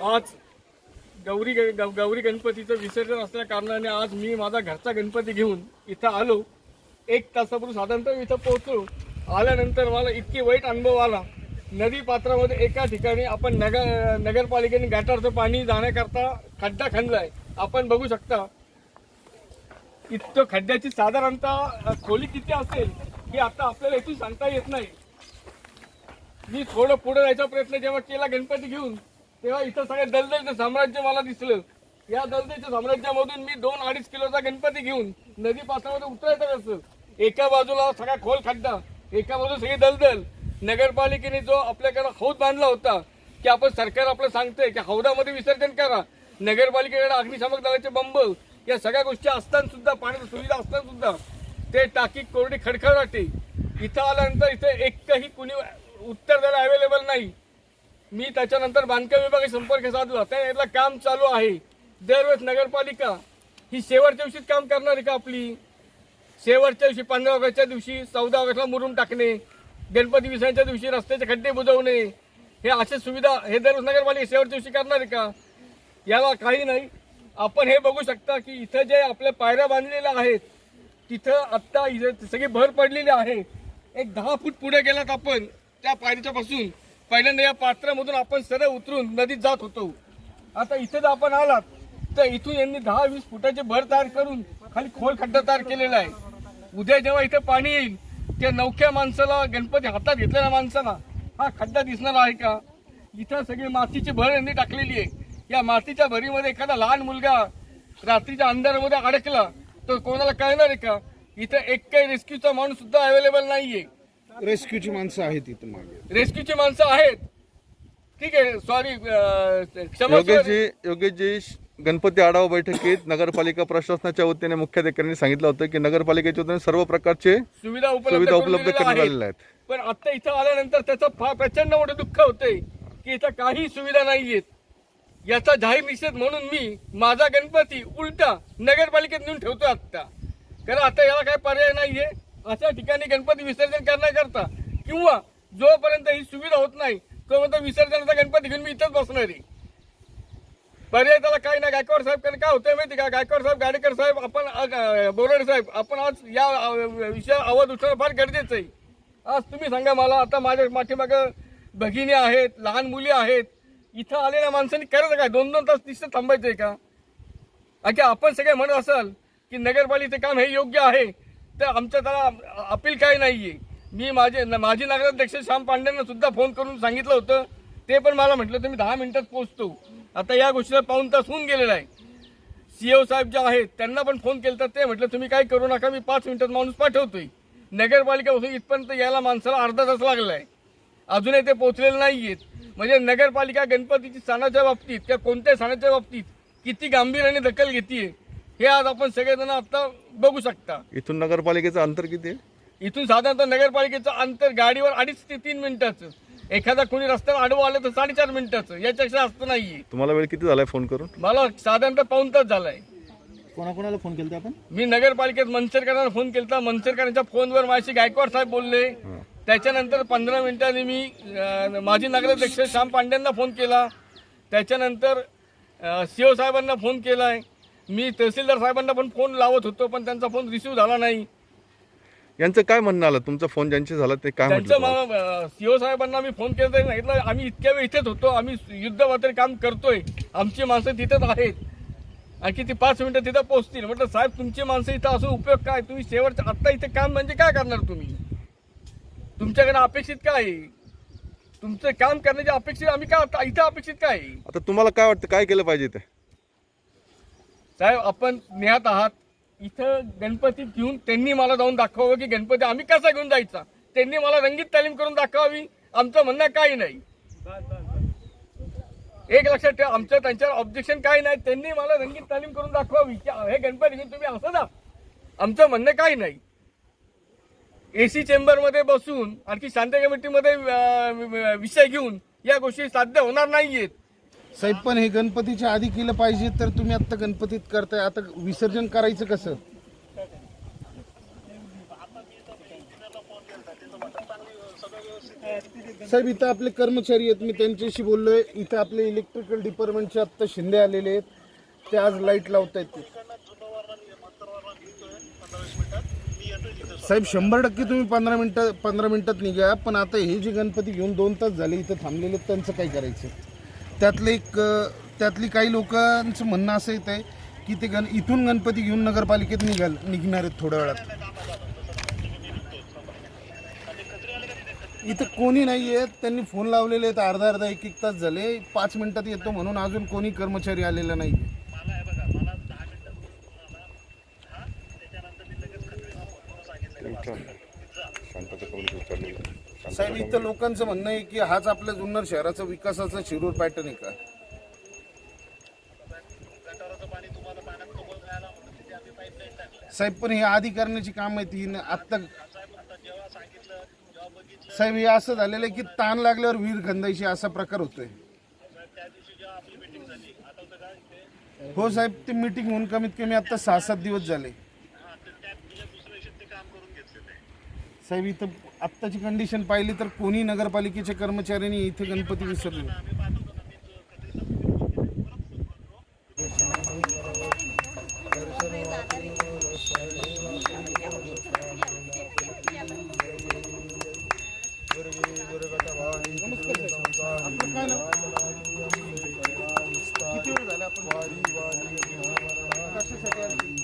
आज गौरी ग- गौरी गणपतीचं विसर्जन असल्या कारणाने आज मी माझा घरचा गणपती घेऊन इथं आलो. एक तासापूर्वी साधारणतः इथं पोहोचलो. आल्यानंतर मला इतकी वाईट अनुभव आला. नदी पात्रामध्ये एका ठिकाणी आपण नगर नगरपालिकेने गटारचं पाणी जाण्याकरता खड्डा खणलाय. आपण बघू शकता इतकं खड्ड्याची साधारणतः खोली किती असेल हे आता आपल्याला इथून सांगता येत नाही. मी थोडं पुढे जायचा प्रयत्न जेव्हा केला गणपती घेऊन तेव्हा इथं सगळं दलदलचं साम्राज्य मला दिसलं. या दलदलच्या साम्राज्यामधून मी दोन अडीच किलोचा गणपती घेऊन नदी पात्रामध्ये उतरायचं कसं? एका बाजूला सगळा खोल खड्डा एका बाजूला सगळी दलदल. नगरपालिकेने जो आपल्याकडे हौद बांधला होता की आपण सरकार आपलं सांगतंय की हौदामध्ये विसर्जन करा. नगरपालिकेकडे अग्निशामक दलाचे बंब या सगळ्या गोष्टी असताना सुद्धा पाण्याची सुविधा असताना सुद्धा ते टाकी कोरडी खडखड वाटते इथं आल्यानंतर इथं एकही कुणी उत्तर द्यायला अवेलेबल नाही मी त्याच्यानंतर बांधकाम विभागाशी संपर्क साधला. त्याने यातलं काम चालू आहे. दरवेळेस नगरपालिका ही शेवटच्या दिवशीच काम करणार आहे का आपली? शेवटच्या दिवशी पंधरा ऑगस्टच्या दिवशी चौदा ऑगस्टला मुरुम टाकणे गणपती विसर्जनच्या दिवशी रस्त्याचे खड्डे बुजवणे हे अशा सुविधा हे दररोज नगरपालिका शेवटच्या दिवशी करणार आहे का? याला काही नाही. आपण हे बघू शकता की इथं जे आपल्या पायऱ्या बांधलेल्या आहेत तिथं आत्ता इथं सगळी भर पडलेली आहे. एक दहा फूट पुढे गेलात आपण त्या पायरीच्या पासून पहिल्यांदा या पात्रामधून आपण सरळ उतरून नदीत जात होतो. आता इथं जर आपण आलात. तर इथून यांनी दहा वीस फुटाची भर तयार करून खाली खोल खड्डा तयार केलेला आहे. उद्या जेव्हा इथं पाणी येईल त्या नौक्या माणसाला गणपती हातात घेतलेल्या माणसाला हा खड्डा दिसणार आहे का? इथं सगळी मातीची भर यांनी टाकलेली आहे. या मातीच्या भरीमध्ये एखादा लहान मुलगा रात्रीच्या अंधारामध्ये अडकला तर कोणाला कळणार आहे का? इथं एक काही रेस्क्यूचा माणूस सुद्धा अवेलेबल नाहीये. रेस्क्यूची माणसं आहेत इथं मागे. रेस्क्यूची माणसं आहेत. ठीक आहे सॉरी योगेशजी योगेशजी गणपती आढावा बैठकीत नगरपालिका प्रशासनाच्या वतीने मुख्याधिकाऱ्यांनी सांगितलं होतं की नगरपालिकेच्या वतीने सर्व प्रकारचे सुविधा उपलब्ध सुविधा करण्यात आलेल्या आहेत. पण आता इथं आल्यानंतर त्याचं फार प्रचंड मोठं दुःख होतंय की इथं काही सुविधा नाहीयेत. याचा जाहीर निषेध म्हणून मी माझा गणपती उलटा नगरपालिकेत नेऊन ठेवतो आता कारण आता याला काही पर्याय नाहीये. अशा ठिकाणी गणपती विसर्जन करण्याकरता किंवा जोपर्यंत ही सुविधा होत नाही तोपर्यंत विसर्जनाचा गणपती घेऊन मी इथंच बसणार आहे. पर्याय त्याला काही नाही. गायकवाड साहेब कारण काय होतंय माहिती का? गायकवाड साहेब गाडेकर साहेब आपण आज, बोराडे साहेब आपण आज या विषयावर आवाज उठवणं फार गरजेचं आहे. आज तुम्ही सांगा मला आता माझ्या पाठीमागं भगिनी आहेत लहान मुली आहेत इथं आलेल्या माणसांनी करायचं काय? दोन दोन तास तिथं आहे का? आणखी आपण सगळे म्हणत असाल की नगरपालिकेचे काम हे योग्य आहे तर आमच्या त्याला अपील काय नाही आहे मी माझे माजी नगराध्यक्ष श्याम पांडेंना सुद्धा फोन करून सांगितलं होतं. ते पण मला म्हटलं तुम्ही दहा मिनिटात पोहोचतो. आता या गोष्टीला पाऊन तास होऊन गेलेला आहे. सीओ साहेब जे आहेत त्यांना पण फोन केला ते म्हटलं तुम्ही काय करू नका मी पाच मिनिटात माणूस पाठवतोय. नगरपालिकापासून इथपर्यंत यायला माणसाला अर्धा तास लागला आहे अजूनही ते पोचलेलं नाही आहेत म्हणजे नगरपालिका गणपतीची सणाच्या बाबतीत किंवा कोणत्याही सणाच्या बाबतीत किती गांभीर्याने दखल घेतीये हे आज आपण सगळेजण आता बघू शकता. इथून नगरपालिकेचं अंतर किती आहे? इथून साधारणतः नगरपालिकेचं अंतर गाडीवर अडीच ते तीन मिनिटाचं. एखादा कोणी रस्त्यावर आडवं आलं तर साडेचार मिनिटाचं. याच्यापेक्षा जास्त नाहीये. तुम्हाला वेळ किती झालाय फोन करून? मला साधारणतः पाऊन तास झालाय. कोणाकोणाला फोन केला आपण? मी नगरपालिकेत मनसरकरांना फोन केला मनसरकरांच्या फोनवर माझ्याशी गायकवाड साहेब बोलले. त्याच्यानंतर पंधरा मिनिटांनी मी अं, माजी नगराध्यक्ष श्याम पांड्यांना फोन केला. त्याच्यानंतर सीओ साहेबांना फोन केलाय. मी तहसीलदार साहेबांना पण फोन लावत होतो पण त्यांचा फोन रिसिव्ह झाला नाही. यांचं काय म्हणणं आलं? तुमचा फोन ज्यांची झाला ते काय म्हटलं त्यांचं तुम्हाला? मला सीओ साहेबांना मी फोन केला तरी सांगितलं आम्ही इतक्या वेळ इथेच होतो आम्ही युद्ध पातळी काम करतोय आमची माणसं तिथेच आहेत. आणखी ती पाच मिनिटं तिथं पोहोचतील? म्हटलं साहेब तुमची माणसं इथं असून उपयोग काय? तुम्ही शेवटचं आत्ता इथे काम म्हणजे काय करणार तुम्ही? तुमच्याकडे अपेक्षित काय? आहे? तुमचं काम करण्याची अपेक्षित आम्ही काय आता इथं अपेक्षित काय? आहे? आता तुम्हाला काय वाटतं काय केलं पाहिजे ते साहेब आपण नेहात आहात इथं गणपती घेऊन त्यांनी मला जाऊन दाखवावं की गणपती आम्ही कसा घेऊन जायचा? त्यांनी मला रंगीत तालीम करून दाखवावी आमचं म्हणणं काही नाही. एक लक्षात ठेवा आमचं त्यांच्यावर ऑब्जेक्शन काही नाही. त्यांनी मला रंगीत तालीम करून दाखवावी की हे गणपती घेऊन तुम्ही असं जा. आमचं म्हणणं काही नाही. एसी चेंबरमध्ये बसून आणखी शांत कमिटीमध्ये विषय घेऊन या गोष्टी साध्य होणार नाहीयेत. साहेब पण हे गणपतीच्या आधी केलं पाहिजे तर तुम्ही आता गणपतीत करताय. आता विसर्जन करायचं कसं? साहेब इथं आपले कर्मचारी आहेत. मी त्यांच्याशी बोललोय. इथं आपले इलेक्ट्रिकल डिपार्टमेंटचे आत्ता शिंदे आलेले आहेत. ते आज लाइट लावत आहेत साहेब शंभर टक्के तुम्ही पंधरा मिनिटं पंधरा मिनिटात निघा. पण आता हे जे गणपती घेऊन दोन तास झाले इथं थांबलेले आहेत, त्यांचं काय करायचं? त्यातले एक त्यातली काही लोकांचं म्हणणं असं येत आहे की ते गण इथून गणपती घेऊन नगरपालिकेत निघाल निघणार आहेत थोड्या वेळात. इथं कोणी नाही आहेत त्यांनी फोन लावलेले आहेत अर्धा अर्धा एक एक तास झाले. पाच मिनिटात येतो म्हणून अजून कोणी कर्मचारी आलेला नाही साहेब इथं लोकांचं म्हणणं आहे की हाच आपल्या जुन्नर शहराचा विकासाचा शिरूर पॅटर्न आहे का? साहेब पण हे आधी करण्याची काम आहे ती आत्ता साहेब हे असं झालेलं आहे की ताण लागल्यावर वीर खंदायची असा प्रकार होतोय. हो साहेब ते मीटिंग होऊन कमीत कमी आता सहा सात दिवस झाले. साहेब इथं आत्ताची कंडिशन पाहिली तर कोणी नगरपालिकेच्या कर्मचाऱ्यांनी इथे गणपती विसरले? किती वेळ झाला आपण कशासाठी